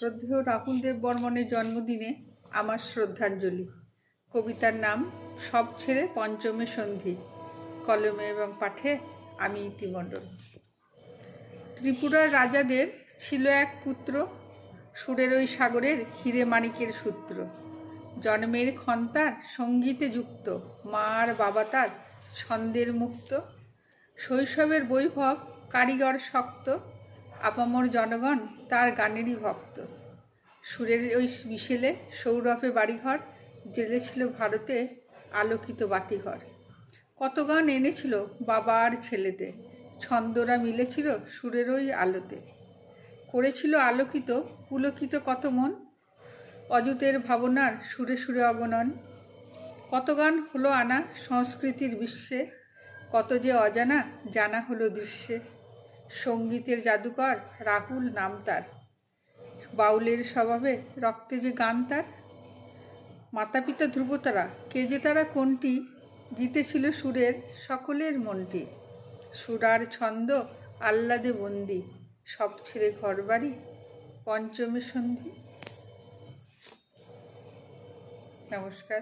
শ্রদ্ধেয় রাহুল বর্মনের জন্মদিনে আমার শ্রদ্ধাঞ্জলি। কবিতার নাম সব ছেড়ে পঞ্চমে সন্ধি। কলমে এবং পাঠে আমি ইতিমণ্ডল। ত্রিপুরার রাজাদের ছিল এক পুত্র, সুরের ওই সাগরের হিরে মানিকের সূত্র। জন্মের ক্ষন্তার সঙ্গীতে যুক্ত মা আর বাবা তার ছন্দের মুক্ত। শৈশবের বৈভব কারিগর শক্ত আপামর জনগণ, তার গানেরই ভক্ত। সুরের ওই মিশেলে সৌরভে বাড়িঘর জেলেছিল ভারতে আলোকিত বাতিঘর। কত গান এনেছিল বাবা আর ছেলেতে, ছন্দরা মিলেছিল সুরের ওই আলোতে। করেছিল আলোকিত, পুলকিত কত মন, অযুতের ভাবনার সুরে সুরে অগণন। কত গান হলো আনা সংস্কৃতির বিশ্বে, কত যে অজানা জানা হলো দৃশ্যে। সঙ্গীতের জাদুকর রাহুল নাম তার। বাউলের স্বভাবে রক্তে যে গান তার। মাতা পিতা ধ্রুবতারা, কে যে তারা কোনটি জিতেছিল সুরের সকলের মনটি। সুরার ছন্দ আহ্লাদে বন্দি, সব ছেড়ে ঘর বাড়ি পঞ্চমী সন্ধি। নমস্কার।